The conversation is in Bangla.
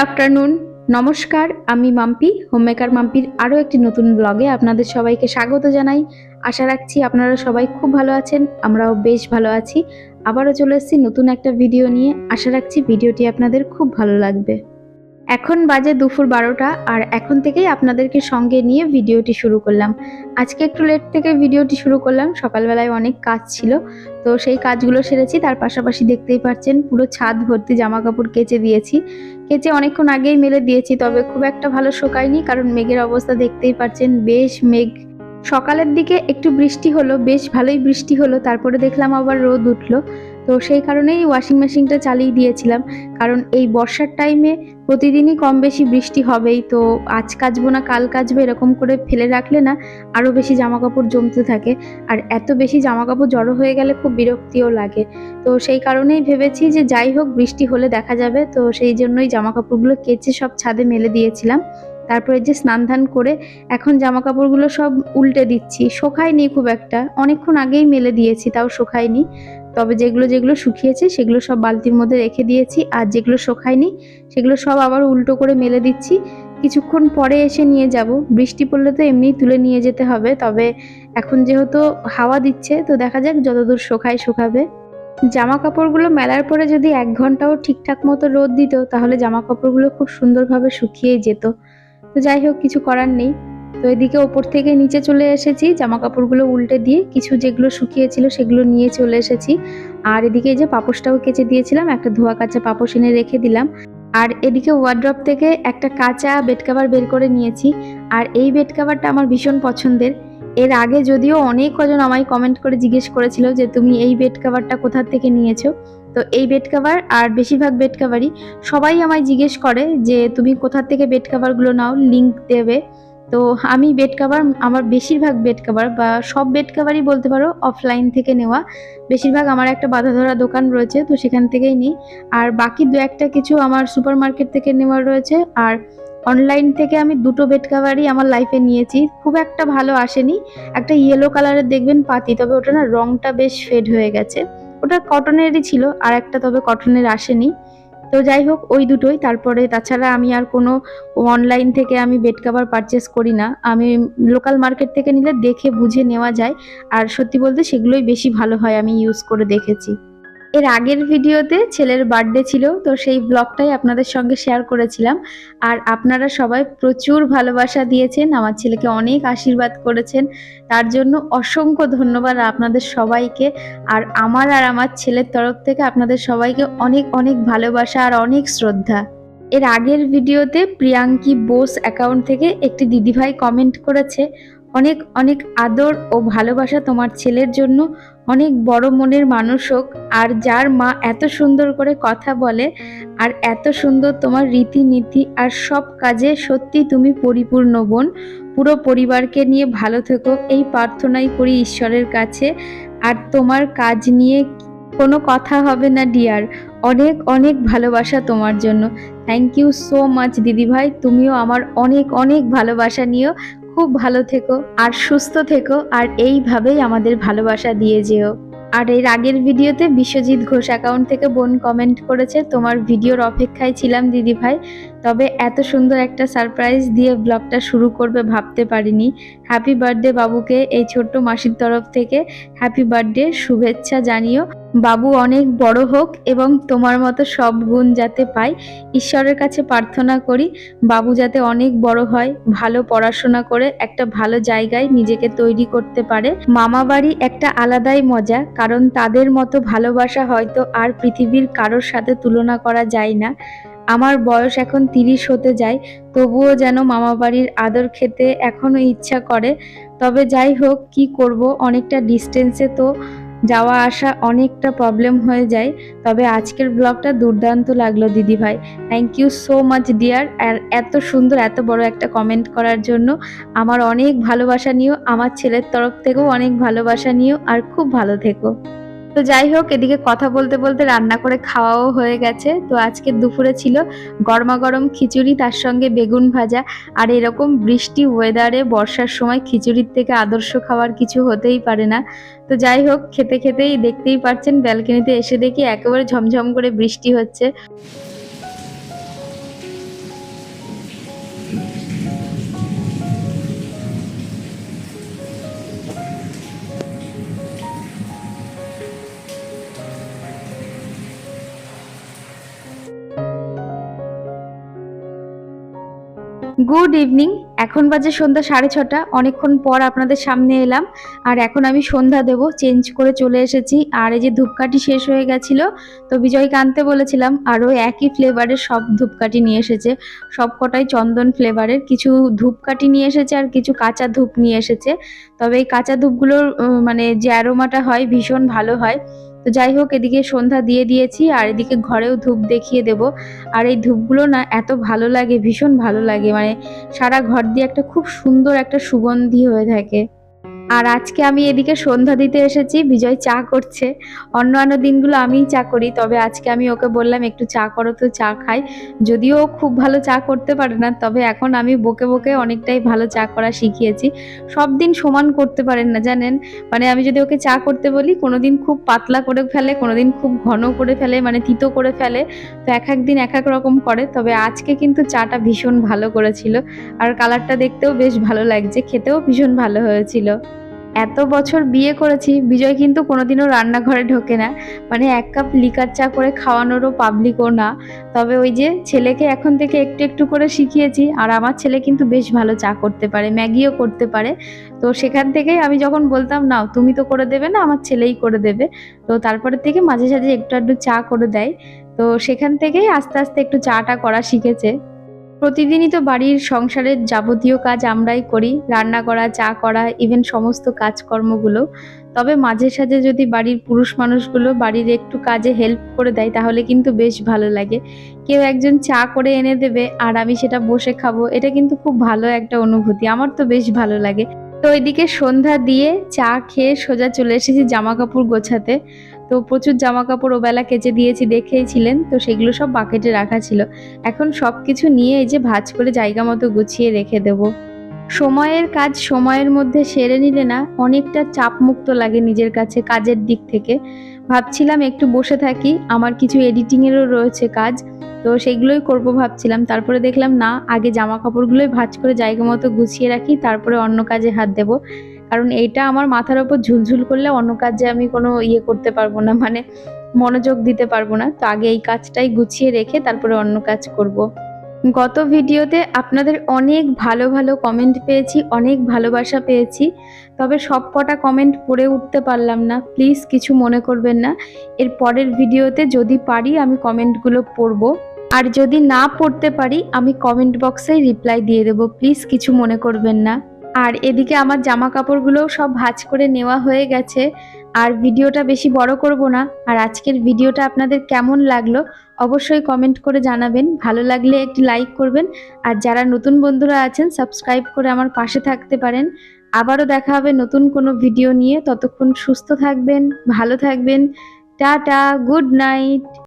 আফটারনুন। নমস্কার, আমি মাম্পি, হোমমেকার মাম্পির আরও একটি নতুন ব্লগে আপনাদের সবাইকে স্বাগত জানাই। আশা রাখছি আপনারা সবাই খুব ভালো আছেন, আমরাও বেশ ভালো আছি। আবারও চলে এসেছি নতুন একটা ভিডিও নিয়ে। আশা রাখছি ভিডিওটি আপনাদের খুব ভালো লাগবে। এখন বাজে দুপুর বারোটা আর এখন থেকেই আপনাদেরকে সঙ্গে নিয়ে ভিডিওটি শুরু করলাম। আজকে একটু লেট থেকে ভিডিওটি শুরু করলাম, সকালবেলায় অনেক কাজ ছিল, তো সেই কাজগুলো সেরেছি। তার পাশাপাশি দেখতেই পাচ্ছেন, পুরো ছাদ ভর্তি জামা কাপড় কেচে দিয়েছি। কেচে অনেকক্ষণ আগেই মেলে দিয়েছি, তবে খুব একটা ভালো শোকায়নি, কারণ মেঘের অবস্থা দেখতেই পাচ্ছেন, বেশ মেঘ। সকালের দিকে একটু বৃষ্টি হলো, বেশ ভালোই বৃষ্টি হলো, তারপরে দেখলাম আবার রোদ উঠল। তো সেই কারণেই ওয়াশিং মেশিনটা চালিয়ে দিয়েছিলাম। কারণ এই বর্ষার টাইমে প্রতিদিনই কম বেশি বৃষ্টি হবেই, তো আজ কাচবো না, কাল কাচবো এরকম করে ফেলে রাখলে না আরও বেশি জামা কাপড় জমতে থাকে। আর এত বেশি জামা কাপড় জড়ো হয়ে গেলে খুব বিরক্তিও লাগে। তো সেই কারণেই ভেবেছি যে যাই হোক, বৃষ্টি হলে দেখা যাবে। তো সেই জন্যই জামা কাপড়গুলো কেচে সব ছাদে মেলে দিয়েছিলাম। তারপরে যে স্নান ধান করে এখন জামা কাপড়গুলো সব উল্টে দিচ্ছি। শোকায়নি খুব একটা। অনেকক্ষণ আগেই মেলে দিয়েছি, তাও শোকায়নি। তবে যেগুলো যেগুলো শুকিয়েছে সেগুলো সব বালতির মধ্যে রেখে দিয়েছি। আর যেগুলো শোকায়নি সেগুলো সব আবার উল্টো করে মেলে দিচ্ছি। কিছুক্ষণ পরে এসে নিয়ে যাব। বৃষ্টি পড়লে তো এমনিই তুলে নিয়ে যেতে হবে। তবে এখন যেহেতু হাওয়া দিচ্ছে, তো দেখা যাক যতদূর শোকায় শোকাবে। জামা কাপড়গুলো মেলার পরে যদি এক ঘন্টাও ঠিকঠাক মতো রোদ দিত, তাহলে জামা কাপড়গুলো খুব সুন্দরভাবে শুকিয়ে যেত। তো যাই হোক, কিছু করার নেই। তো এদিকে ওপর থেকে নিচে চলে এসেছি জামা কাপড়গুলো উল্টে দিয়ে কিছু যেগুলো শুকিয়েছিল সেগুলো নিয়ে চলে এসেছি। আর এদিকে যে পাপোশটাও কেচে দিয়েছিলাম, একটা ধোয়া কাঁচা পাপোশ এনে রেখে দিলাম। আর এদিকে ওয়ার্ড্রপ থেকে একটা কাঁচা বেড কাভার বের করে নিয়েছি। আর এই বেড কাভারটা আমার ভীষণ পছন্দের। এর আগে যদিও অনেক কজন আমায় কমেন্ট করে জিজ্ঞেস করেছিল যে, তুমি এই বেড কাভারটা কোথা থেকে নিয়েছো? তো এই বেড কাভার আর বেশিরভাগ বেড কাভারই সবাই আমায় জিজ্ঞেস করে যে, তুমি কোথা থেকে বেড কাভারগুলো নাও? লিংক দেবে। তো আমি বেড কাভার আমার বেশিরভাগ বেড কাভার বা সব বেড কাভারই বলতে পারো অফলাইন থেকে নেওয়া। বেশিরভাগ আমার একটা বাধা ধরা দোকান রয়েছে, তো সেখান থেকেই নিই। আর বাকি দু একটা কিছু আমার সুপার মার্কেট থেকে নেওয়া রয়েছে। আর অনলাইন থেকে আমি দুটো বেড কাভারই আমার লাইফে নিয়েছি। খুব একটা ভালো আসেনি। একটা ইয়েলো কালারের দেখবেন পাতি, তবে ওটা না রংটা বেশ ফেড হয়ে গেছে। ওটা কটনেরই ছিল, আর একটা তবে কটনের আসেনি। তো যাই হোক, ওই দুটোই। তারপরে তাছাড়া আমি আর কোনো অনলাইন থেকে আমি বেড কাভার পারচেস করি না। আমি লোকাল মার্কেট থেকে নিলে দেখে বুঝে নেওয়া যায়। আর সত্যি বলতে সেগুলোই বেশি ভালো হয় আমি ইউজ করে দেখেছি। এর আগের ভিডিওতে ছেলের বার্থডে ছিল, তো সেই ব্লগটাই আপনাদের সঙ্গে শেয়ার করেছিলাম। আর আপনারা সবাই প্রচুর ভালোবাসা দিয়েছেন, আমার ছেলেকে অনেক আশীর্বাদ করেছেন। তার জন্য অসংখ্য ধন্যবাদ আপনাদের সবাইকে। আর আমার আর আমার ছেলের তরফ থেকে আপনাদের সবাইকে অনেক অনেক ভালোবাসা আর অনেক শ্রদ্ধা। এর আগের ভিডিওতে প্রিয়াঙ্কি বোস অ্যাকাউন্ট থেকে একটি দিদিভাই কমেন্ট করেছে, অনেক অনেক আদর ও ভালোবাসা তোমার ছেলের জন্য। অনেক বড় মনের মানুষ হোক, আর যার মা এত সুন্দর করে কথা বলে, আর এত সুন্দর তোমার রীতিনীতি আর সব কাজে সত্যি তুমি পরিপূর্ণ বোন, পুরো পরিবারকে নিয়ে ভালো থেকো, এই প্রার্থনাই করি ঈশ্বরের কাছে। আর তোমার কাজ নিয়ে কোনো কথা হবে না ডিয়ার অনেক অনেক ভালোবাসা তোমার জন্য। থ্যাংক ইউ সো মাচ দিদিভাই। তুমিও আমার অনেক অনেক ভালোবাসা নিও। খুব ভালো থেকো, আর সুস্থ থেকো, আর এইভাবেই আমাদের ভালোবাসা দিয়ে যেও। আর এর আগের ভিডিওতে বিশ্বজিৎ ঘোষ অ্যাকাউন্ট থেকে বোন কমেন্ট করেছে, তোমার ভিডিওর অপেক্ষায় ছিলাম দিদি ভাই তবে এত সুন্দর একটা সারপ্রাইজ দিয়ে ব্লগটা শুরু করবে ভাবতে পারিনি। হ্যাপি বার্থডে বাবুকে, এই ছোট্ট মাসির তরফ থেকে হ্যাপি বার্থডে শুভেচ্ছা জানিও। বাবু অনেক বড় হোক এবং তোমার মতো সব গুণ যাতে পাই, ঈশ্বরের কাছে প্রার্থনা করি, বাবু যাতে অনেক বড় হয়, ভালো পড়াশোনা করে একটা ভালো জায়গায় নিজেকে তৈরি করতে পারে। মামা বাড়ি একটা আলাদাই মজা, কারণ তাদের মতো ভালোবাসা হয়তো আর পৃথিবীর কারোর সাথে তুলনা করা যায় না। আমার বয়স এখন তিরিশ হতে যায়, তবুও যেন মামা বাড়ির আদর খেতে এখনও ইচ্ছা করে। তবে যাই হোক, কি করব? অনেকটা ডিস্টেন্সে তো যাওয়া আসা অনেকটা প্রবলেম হয়ে যায়। তবে আজকের ব্লগটা দুর্দান্ত লাগল দিদি ভাই thank you so much dear আর এত সুন্দর, এত বড় একটা কমেন্ট করার জন্য। আমার অনেক ভালোবাসা নিও, আমার ছেলের তরফ থেকেও অনেক ভালোবাসা নিও, আর খুব ভালো থেকো। তো যাই হোক, এদিকে কথা বলতে বলতে রান্না করে খাওয়াও হয়ে গেছে। তো আজকে দুপুরে ছিল গরমা গরম খিচুড়ি, তার সঙ্গে বেগুন ভাজা। আর এরকম বৃষ্টি ওয়েদারে বর্ষার সময় খিচুড়ির থেকে আদর্শ খাবার কিছু হতেই পারে না। তো যাই হোক, খেতে খেতেই দেখতেই পাচ্ছেন ব্যালকনিতে এসে দেখি একেবারে ঝমঝম করে বৃষ্টি হচ্ছে। গুড ইভিনিং এখন বাজে সন্ধ্যা সাড়ে ছটা। অনেকক্ষণ পর আপনাদের সামনে এলাম। আর এখন আমি সন্ধ্যা দেব। চেঞ্জ করে চলে এসেছি। আর এই যে ধূপকাঠি শেষ হয়ে গেছিল, তো বিজয়কে আনতে বলেছিলাম, আরও একই ফ্লেভারের সব ধূপকাঠি নিয়ে এসেছে। সব কটাই চন্দন ফ্লেভারের কিছু ধূপকাঠি নিয়ে এসেছে আর কিছু কাঁচা ধূপ নিয়ে এসেছে। তবে এই কাঁচা ধূপগুলোর মানে যে অ্যারোমাটা হয়, ভীষণ ভালো হয়। তো যাই হোক, এদিকে সন্ধ্যা দিয়ে দিয়েছি আর এদিকে ঘরেও ধূপ দেখিয়ে দেব। আর এই ধূপগুলো না এত ভালো লাগে, ভীষণ ভালো লাগে। মানে সারা ঘর দিয়ে একটা খুব সুন্দর একটা সুগন্ধি হয়ে থাকে। আর আজকে আমি এদিকে সন্ধ্যা দিতে এসেছি, বিজয় চা করছে। অন্য অন্য দিনগুলো আমিই চা করি, তবে আজকে আমি ওকে বললাম, একটু চা করো তো, চা খাই। যদিও খুব ভালো চা করতে পারে না, তবে এখন আমি বকে বকে অনেকটাই ভালো চা করা শিখিয়েছি। সব দিন সমান করতে পারেন না, জানেন? মানে আমি যদি ওকে চা করতে বলি কোনো দিন খুব পাতলা করে ফেলে কোনো দিন খুব ঘন করে ফেলে মানে তিতো করে ফেলে, তো এক এক দিন এক এক রকম করে। তবে আজকে কিন্তু চাটা ভীষণ ভালো করেছিল, আর কালারটা দেখতেও বেশ ভালো লাগছে, খেতেও ভীষণ ভালো হয়েছিল। এত বছর বিয়ে করেছি, বিজয় কিন্তু কোনোদিনও রান্নাঘরে ঢোকে না। মানে এক কাপ লিকার চা করে খাওয়ানোরও পাবলিকও না। তবে ওই যে ছেলেকে এখন থেকে একটু একটু করে শিখিয়েছি, আর আমার ছেলে কিন্তু বেশ ভালো চা করতে পারে, ম্যাগিও করতে পারে। তো সেখান থেকেই আমি যখন বলতাম, নাও, তুমি তো করে দেবে না, আমার ছেলেই করে দেবে। তো তারপরে থেকে মাঝে সাঝে একটু একটু চা করে দেয়। তো সেখান থেকেই আস্তে আস্তে একটু চাটা করা শিখেছে। প্রতিদিনই তো বাড়ির সংসারের যাবতীয় কাজ আমরাই করি, রান্না করা, চা করা ইভেন সমস্ত কাজকর্মগুলো। তবে মাঝে সাঝে যদি বাড়ির পুরুষ মানুষগুলো বাড়ির একটু কাজে হেল্প করে দেয়, তাহলে কিন্তু বেশ ভালো লাগে। কেউ একজন চা করে এনে দেবে, আর আমি সেটা বসে খাব, এটা কিন্তু খুব ভালো একটা অনুভূতি। আমার তো বেশ ভালো লাগে। তো এদিকে সন্ধ্যা দিয়ে চা খেয়ে সোজা চলে এসেছি জামা কাপড় গোছাতে। তো প্রচুর জামা কাপড় ওবেলা কেচে দিয়েছি দেখেইছিলেন তো সেগুলো সব বাকেটে রাখা ছিল। এখন সব কিছু নিয়ে এই যে ভাজ করে জায়গা মতো গুছিয়ে রেখে দেব। সময়ের কাজ সময়ের মধ্যে সেরে নিলে না, অনেকটা চাপমুক্ত লাগে নিজের কাছে, কাজের দিক থেকে। ভাবছিলাম একটু বসে থাকি, আমার কিছু এডিটিংয়েরও রয়েছে কাজ, তো সেগুলোই করব ভাবছিলাম। তারপরে দেখলাম, না, আগে জামা কাপড়গুলোই ভাঁজ করে জায়গা মতো গুছিয়ে রাখি, তারপরে অন্য কাজে হাত দেব। কারণ এইটা আমার মাথার ওপর ঝুলঝুল করলে অন্য কাজে আমি কোনো ইয়ে করতে পারব না মানে মনোযোগ দিতে পারব না। তো আগে এই কাজটাই গুছিয়ে রেখে তারপরে অন্য কাজ করব। গত ভিডিওতে আপনাদের অনেক ভালো ভালো কমেন্ট পেয়েছি, অনেক ভালোবাসা পেয়েছি, তবে সব কটা কমেন্ট পড়ে উঠতে পারলাম না। প্লিজ কিছু মনে করবেন না। এর পরের ভিডিওতে যদি পারি, আমি কমেন্টগুলো পড়ব। আর যদি না পড়তে পারি, আমি কমেন্ট বক্সেই রিপ্লাই দিয়ে দেবো। প্লিজ কিছু মনে করবেন না। আর এদিকে আমার জামা কাপড়গুলোও সব ভাঁজ করে নেওয়া হয়ে গেছে। আর ভিডিওটা বেশি বড় করব না। আর আজকের ভিডিওটা আপনাদের কেমন লাগল অবশ্যই কমেন্ট করে জানাবেন। ভালো লাগলে একটি লাইক করবেন। আর যারা নতুন বন্ধুরা আছেন সাবস্ক্রাইব করে আমার পাশে থাকতে পারেন। আবারও দেখা হবে নতুন কোনো ভিডিও নিয়ে। ততক্ষণ সুস্থ থাকবেন, ভালো থাকবেন। Tata good night